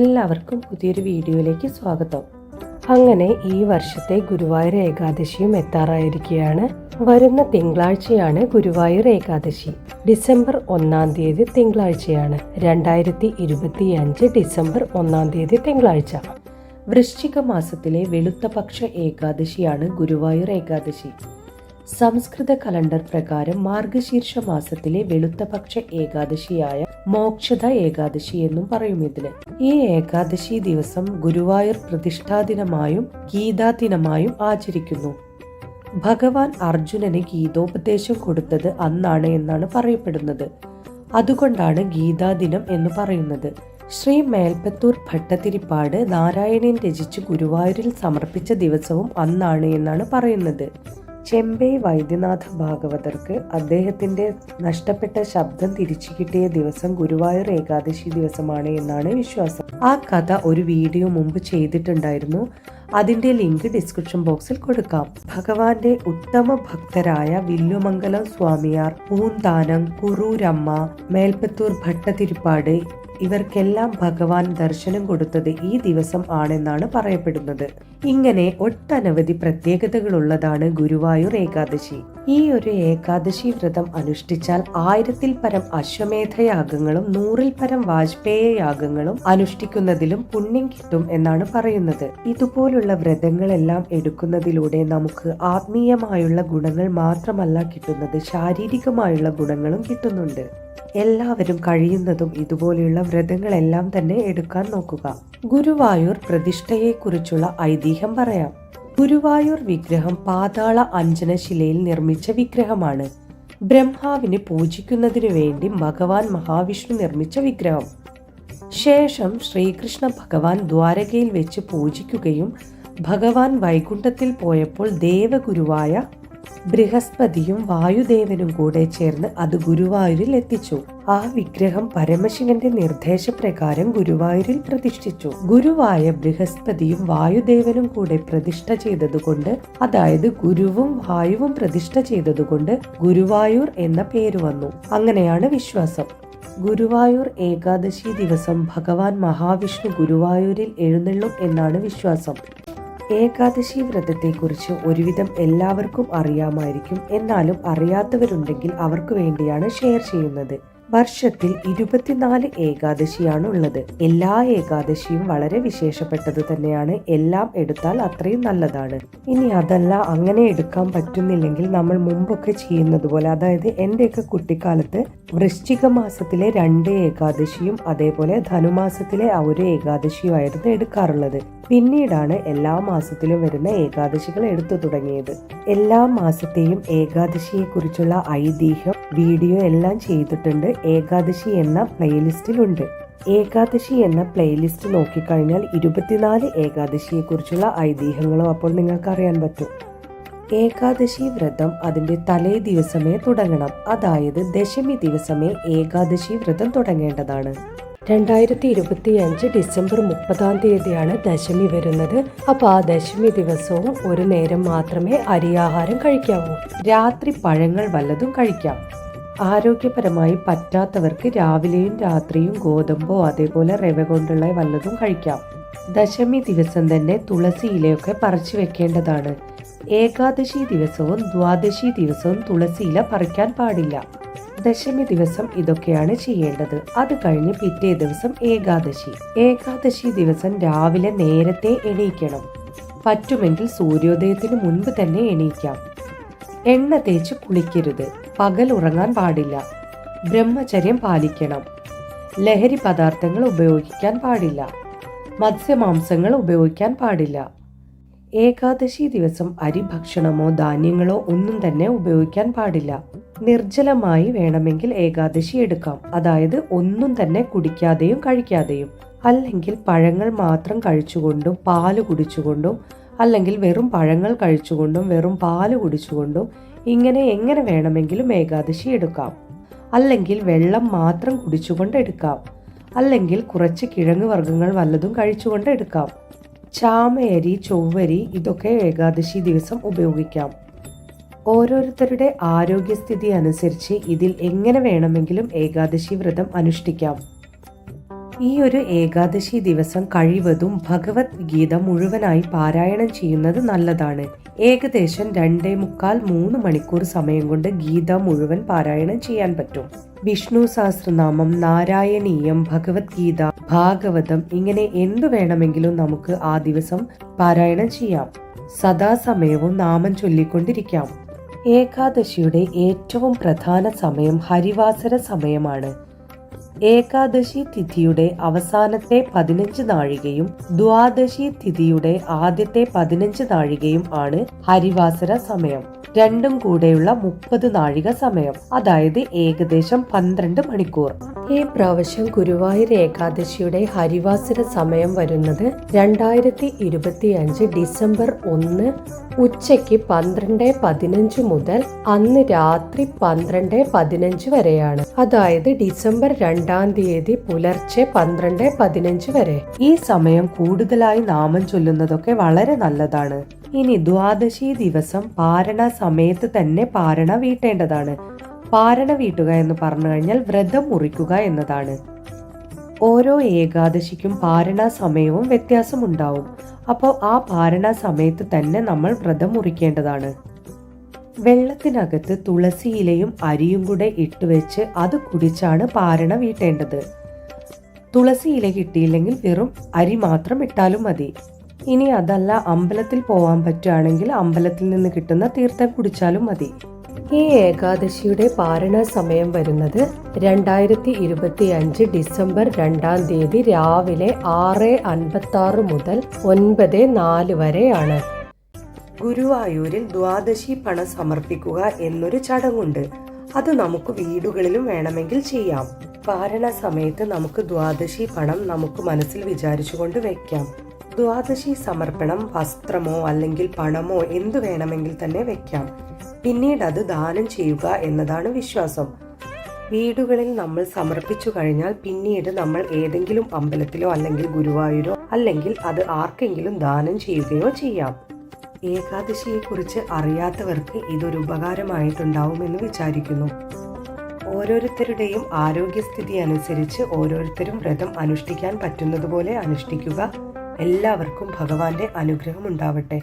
എല്ലാവർക്കും പുതിയൊരു വീഡിയോയിലേക്ക് സ്വാഗതം. അങ്ങനെ ഈ വർഷത്തെ ഗുരുവായൂർ ഏകാദശിയും എത്താറായിരിക്കുകയാണ്. വരുന്ന തിങ്കളാഴ്ചയാണ് ഗുരുവായൂർ ഏകാദശി. ഡിസംബർ ഒന്നാം തീയതി തിങ്കളാഴ്ചയാണ്. രണ്ടായിരത്തി ഇരുപത്തി അഞ്ച് ഡിസംബർ ഒന്നാം തീയതി തിങ്കളാഴ്ച. വൃശ്ചിക മാസത്തിലെ വെളുത്തപക്ഷ ഏകാദശിയാണ് ഗുരുവായൂർ ഏകാദശി. സംസ്കൃത കലണ്ടർ പ്രകാരം മാർഗശീർഷ മാസത്തിലെ വെളുത്തപക്ഷ ഏകാദശിയായ മോക്ഷത ഏകാദശി എന്നും പറയും ഇതിന്. ഈ ഏകാദശി ദിവസം ഗുരുവായൂർ ഗീതാ ദിനമായും ആചരിക്കുന്നു. ഭഗവാൻ അർജുനന് ഗീതോപദേശം കൊടുത്തത് അന്നാണ് എന്നാണ് പറയപ്പെടുന്നത്. അതുകൊണ്ടാണ് ഗീതാ ദിനം എന്ന് പറയുന്നത്. ശ്രീ മേൽപ്പത്തൂർ ഭട്ടതിരിപ്പാട് നാരായണൻ രചിച്ച് ഗുരുവായൂരിൽ സമർപ്പിച്ച ദിവസവും അന്നാണ് എന്നാണ് പറയുന്നത്. ചെമ്പൈ വൈദ്യനാഥ ഭാഗവതർക്ക് അദ്ദേഹത്തിന്റെ നഷ്ടപ്പെട്ട ശബ്ദം തിരിച്ചു കിട്ടിയ ദിവസം ഗുരുവായൂർ ഏകാദശി ദിവസമാണ് എന്നാണ് വിശ്വാസം. ആ കഥ ഒരു വീഡിയോ മുമ്പ് ചെയ്തിട്ടുണ്ടായിരുന്നു. അതിന്റെ ലിങ്ക് ഡിസ്ക്രിപ്ഷൻ ബോക്സിൽ കൊടുക്കാം. ഭഗവാന്റെ ഉത്തമ ഭക്തരായ വില്ലുമംഗലം സ്വാമിയാർ പൂന്താനം കുറൂരമ്മ മേൽപ്പത്തൂർ ഭട്ടതിരിപ്പാട് ഇവർക്കെല്ലാം ഭഗവാൻ ദർശനം കൊടുത്തത് ഈ ദിവസം ആണെന്നാണ് പറയപ്പെടുന്നത്. ഇങ്ങനെ ഒട്ടനവധി പ്രത്യേകതകളുള്ളതാണ് ഗുരുവായൂർ ഏകാദശി. ഈ ഒരു ഏകാദശി വ്രതം അനുഷ്ഠിച്ചാൽ ആയിരത്തിൽ പരം അശ്വമേധയാഗങ്ങളും നൂറിൽ പരം വാജ്പേയ യാഗങ്ങളും അനുഷ്ഠിക്കുന്നതിലും പുണ്യം കിട്ടും എന്നാണ് പറയുന്നത്. ഇതുപോലുള്ള വ്രതങ്ങളെല്ലാം എടുക്കുന്നതിലൂടെ നമുക്ക് ആത്മീയമായുള്ള ഗുണങ്ങൾ മാത്രമല്ല കിട്ടുന്നത് ശാരീരികമായുള്ള ഗുണങ്ങളും കിട്ടുന്നുണ്ട്. എല്ലാവരും കഴിയുന്നതും ഇതുപോലെയുള്ള വ്രതങ്ങളെല്ലാം തന്നെ എടുക്കാൻ നോക്കുക. ഗുരുവായൂർ പ്രതിഷ്ഠയെക്കുറിച്ചുള്ള ഐതിഹ്യം പറയാം. ഗുരുവായൂർ വിഗ്രഹം പാതാള അഞ്ജനശിലയിൽ നിർമ്മിച്ച വിഗ്രഹമാണ്. ബ്രഹ്മാവിനെ പൂജിക്കുന്നതിനു വേണ്ടി ഭഗവാൻ മഹാവിഷ്ണു നിർമ്മിച്ച വിഗ്രഹം. ശേഷം ശ്രീകൃഷ്ണ ഭഗവാൻ ദ്വാരകയിൽ വെച്ച് പൂജിക്കുകയും ഭഗവാൻ വൈകുണ്ഠത്തിൽ പോയപ്പോൾ ദേവഗുരുവായ ബൃഹസ്പതിയും വായുദേവനും കൂടെ ചേർന്ന് അത് ഗുരുവായൂരിൽ എത്തിച്ചു. ആ വിഗ്രഹം പരമശിവന്റെ നിർദ്ദേശപ്രകാരം ഗുരുവായൂരിൽ പ്രതിഷ്ഠിച്ചു. ഗുരുവായ ബൃഹസ്പതിയും വായുദേവനും കൂടെ പ്രതിഷ്ഠ ചെയ്തതുകൊണ്ട് അതായത് ഗുരുവും വായുവും പ്രതിഷ്ഠ ചെയ്തതുകൊണ്ട് ഗുരുവായൂർ എന്ന പേര് വന്നു. അങ്ങനെയാണ് വിശ്വാസം. ഗുരുവായൂർ ഏകാദശി ദിവസം ഭഗവാൻ മഹാവിഷ്ണു ഗുരുവായൂരിൽ എഴുന്നള്ളും എന്നാണ് വിശ്വാസം. ഏകാദശി വ്രതത്തെക്കുറിച്ച് ഒരുവിധം എല്ലാവർക്കും അറിയാമായിരിക്കും. എന്നാലും അറിയാത്തവരുണ്ടെങ്കിൽ അവർക്ക് വേണ്ടിയാണ് ഷെയർ ചെയ്യുന്നത്. വർഷത്തിൽ ഇരുപത്തിനാല് ഏകാദശിയാണ് ഉള്ളത് എല്ലാ ഏകാദശിയും വളരെ വിശേഷപ്പെട്ടത് തന്നെയാണ്. എല്ലാം എടുത്താൽ അത്രയും നല്ലതാണ്. ഇനി അതല്ല അങ്ങനെ എടുക്കാൻ പറ്റുന്നില്ലെങ്കിൽ നമ്മൾ മുമ്പൊക്കെ ചെയ്യുന്നത് പോലെ അതായത് എന്റെയൊക്കെ കുട്ടിക്കാലത്ത് വൃശ്ചിക മാസത്തിലെ രണ്ട് ഏകാദശിയും അതേപോലെ ധനുമാസത്തിലെ ഒരു ഏകാദശിയുമായിരുന്നു എടുക്കാറുള്ളത്. പിന്നീടാണ് എല്ലാ മാസത്തിലും വരുന്ന ഏകാദശികൾ എടുത്തു തുടങ്ങിയത്. എല്ലാ മാസത്തെയും ഏകാദശിയെക്കുറിച്ചുള്ള ഐതിഹ്യം വീഡിയോ എല്ലാം ചെയ്തിട്ടുണ്ട്. ഏകാദശി എന്ന പ്ലേലിസ്റ്റിലുണ്ട്. ഏകാദശി എന്ന പ്ലേലിസ്റ്റ് നോക്കിക്കഴിഞ്ഞാൽ ഇരുപത്തിനാല് ഏകാദശിയെ കുറിച്ചുള്ള ഐതിഹ്യങ്ങളും അപ്പോൾ നിങ്ങൾക്ക് അറിയാൻ പറ്റും. ഏകാദശി വ്രതം അതിന്റെ തലേ ദിവസമേ തുടങ്ങണം. അതായത് ദശമി ദിവസമേ ഏകാദശി വ്രതം തുടങ്ങേണ്ടതാണ്. രണ്ടായിരത്തി ഇരുപത്തി അഞ്ച് ഡിസംബർ മുപ്പതാം തീയതിയാണ് ദശമി വരുന്നത്. അപ്പൊ ആ ദശമി ദിവസവും ഒരു നേരം മാത്രമേ അരിയാഹാരം കഴിക്കാവൂ. രാത്രി പഴങ്ങൾ വല്ലതും കഴിക്കാം. ആരോഗ്യപരമായി പറ്റാത്തവർക്ക് രാവിലെയും രാത്രിയും ഗോതമ്പോ അതേപോലെ റവ കൊണ്ടുള്ള വല്ലതും കഴിക്കാം. ദശമി ദിവസം തന്നെ തുളസി ഇലയൊക്കെ പറിച്ചു വെക്കേണ്ടതാണ്. ഏകാദശി ദിവസവും ദ്വാദശി ദിവസവും തുളസി ഇല പറിക്കാൻ പാടില്ല. ദശമി ദിവസം ഇതൊക്കെയാണ് ചെയ്യേണ്ടത്. അത് കഴിഞ്ഞ് പിറ്റേ ദിവസം ഏകാദശി. ഏകാദശി ദിവസം രാവിലെ നേരത്തെ എണീക്കണം. പറ്റുമെങ്കിൽ സൂര്യോദയത്തിന് മുൻപ് തന്നെ എണീക്കാം. എണ്ണ തേച്ച് കുളിക്കരുത്. പകൽ ഉറങ്ങാൻ പാടില്ല. ബ്രഹ്മചര്യം പാലിക്കണം. ലഹരി പദാർത്ഥങ്ങൾ ഉപയോഗിക്കാൻ പാടില്ല. മത്സ്യമാംസങ്ങൾ ഉപയോഗിക്കാൻ പാടില്ല. ഏകാദശി ദിവസം അരി ഭക്ഷണമോ ധാന്യങ്ങളോ ഒന്നും തന്നെ ഉപയോഗിക്കാൻ പാടില്ല. നിർജലമായി വേണമെങ്കിൽ ഏകാദശി എടുക്കാം. അതായത് ഒന്നും തന്നെ കുടിക്കാതെയും കഴിക്കാതെയും. അല്ലെങ്കിൽ പഴങ്ങൾ മാത്രം കഴിച്ചുകൊണ്ടും പാൽ കുടിച്ചുകൊണ്ടും അല്ലെങ്കിൽ വെറും പഴങ്ങൾ കഴിച്ചുകൊണ്ടും വെറും പാൽ കുടിച്ചുകൊണ്ടും ഇങ്ങനെ എങ്ങനെ വേണമെങ്കിലും ഏകാദശി എടുക്കാം. അല്ലെങ്കിൽ വെള്ളം മാത്രം കുടിച്ചുകൊണ്ട് എടുക്കാം. അല്ലെങ്കിൽ കുറച്ച് കിഴങ്ങ് വർഗങ്ങൾ വല്ലതും കഴിച്ചുകൊണ്ട് എടുക്കാം. ചാമയരി ചൊവ്വരി ഇതൊക്കെ ഏകാദശി ദിവസം ഉപയോഗിക്കാം. ഓരോരുത്തരുടെ ആരോഗ്യസ്ഥിതി അനുസരിച്ച് ഇതിൽ എങ്ങനെ വേണമെങ്കിലും ഏകാദശി വ്രതം അനുഷ്ഠിക്കാം. ഈ ഒരു ഏകാദശി ദിവസം കഴിവതും ഭഗവത്ഗീത മുഴുവനായി പാരായണം ചെയ്യുന്നത് നല്ലതാണ്. ഏകദേശം രണ്ടേ മുക്കാൽ മൂന്ന് മണിക്കൂർ സമയം കൊണ്ട് ഗീത മുഴുവൻ പാരായണം ചെയ്യാൻ പറ്റും. വിഷ്ണു സഹസ്രനാമം നാരായണീയം ഭഗവത്ഗീത ഭാഗവതം ഇങ്ങനെ എന്തു വേണമെങ്കിലും നമുക്ക് ആ ദിവസം പാരായണം ചെയ്യാം. സദാസമയവും നാമം ചൊല്ലിക്കൊണ്ടിരിക്കാം. ഏകാദശിയുടെ ഏറ്റവും പ്രധാന സമയം ഹരിവാസര സമയമാണ്. ഏകാദശി തിഥിയുടെ അവസാനത്തെ പതിനഞ്ച് നാഴികയും ദ്വാദശി തിഥിയുടെ ആദ്യത്തെ പതിനഞ്ച് നാഴികയും ആണ് ഹരിവാസര സമയം. രണ്ടും കൂടെയുള്ള മുപ്പത് നാഴിക സമയം അതായത് ഏകദേശം പന്ത്രണ്ട് മണിക്കൂർ. ഈ പ്രാവശ്യം ഗുരുവായൂർ ഏകാദശിയുടെ ഹരിവാസര സമയം വരുന്നത് രണ്ടായിരത്തി ഇരുപത്തി അഞ്ച് ഡിസംബർ ഒന്ന് ഉച്ചയ്ക്ക് പന്ത്രണ്ട് പതിനഞ്ച് മുതൽ അന്ന് രാത്രി പന്ത്രണ്ട് പതിനഞ്ച് വരെയാണ്. അതായത് ഡിസംബർ രണ്ടാം തീയതി പുലർച്ചെ പന്ത്രണ്ട് പതിനഞ്ച് വരെ. ഈ സമയം കൂടുതലായി നാമം ചൊല്ലുന്നതൊക്കെ വളരെ നല്ലതാണ്. ഇനി ദ്വാദശി ദിവസം പാരണ സമയത്ത് തന്നെ പാരണ വീട്ടേണ്ടതാണ്. പാരണ വീട്ടുക എന്ന് പറഞ്ഞു കഴിഞ്ഞാൽ വ്രതം മുറിക്കുക എന്നതാണ്. ഓരോ ഏകാദശിക്കും പാരണ സമയവും വ്യത്യാസമുണ്ടാവും. അപ്പോൾ ആ പാരണ സമയത്ത് തന്നെ നമ്മൾ വ്രതം മുറിക്കേണ്ടതാണ്. വെള്ളത്തിനകത്ത് തുളസി ഇലയും അരിയും കൂടെ ഇട്ടുവെച്ച് അത് കുടിച്ചാണ് പാരണ വീട്ടേണ്ടത്. തുളസി ഇല കിട്ടിയില്ലെങ്കിൽ വെറും അരി മാത്രം ഇട്ടാലും മതി. ഇനി അതല്ല അമ്പലത്തിൽ പോവാൻ പറ്റുകയാണെങ്കിൽ അമ്പലത്തിൽ നിന്ന് കിട്ടുന്ന തീർത്ഥം കുടിച്ചാലും മതി. ഈ ഏകാദശിയുടെ പാരണ സമയം വരുന്നത് രണ്ടായിരത്തി ഇരുപത്തി അഞ്ച് ഡിസംബർ രണ്ടാം തീയതി രാവിലെ ആറ് അൻപത്തി മുതൽ ഒൻപത് നാല് വരെയാണ്. ഗുരുവായൂരിൽ ദ്വാദശി പണം സമർപ്പിക്കുക എന്നൊരു ചടങ്ങുണ്ട്. അത് നമുക്ക് വീടുകളിലും വേണമെങ്കിൽ ചെയ്യാം. പാരണ സമയത്ത് നമുക്ക് ദ്വാദശി പണം നമുക്ക് മനസ്സിൽ വിചാരിച്ചുകൊണ്ട് വെക്കാം. ദ്വാദശി സമർപ്പണം വസ്ത്രമോ അല്ലെങ്കിൽ പണമോ എന്തു വേണമെങ്കിൽ തന്നെ വെക്കാം. പിന്നീട് അത് ദാനം ചെയ്യുക എന്നതാണ് വിശ്വാസം. വീടുകളിൽ നമ്മൾ സമർപ്പിച്ചു കഴിഞ്ഞാൽ പിന്നീട് നമ്മൾ ഏതെങ്കിലും അമ്പലത്തിലോ അല്ലെങ്കിൽ ഗുരുവായൂരോ അല്ലെങ്കിൽ അത് ആർക്കെങ്കിലും ദാനം ചെയ്യുകയോ ചെയ്യാം. ഏകാദശിയെക്കുറിച്ച് അറിയാത്തവർക്ക് ഇതൊരു ഉപകാരമായിട്ടുണ്ടാവുമെന്ന് വിചാരിക്കുന്നു. ഓരോരുത്തരുടെയും ആരോഗ്യസ്ഥിതി അനുസരിച്ച് ഓരോരുത്തരും വ്രതം അനുഷ്ഠിക്കാൻ പറ്റുന്നതുപോലെ അനുഷ്ഠിക്കുക. എല്ലാവർക്കും ഭഗവാന്റെ അനുഗ്രഹം ഉണ്ടാവട്ടെ.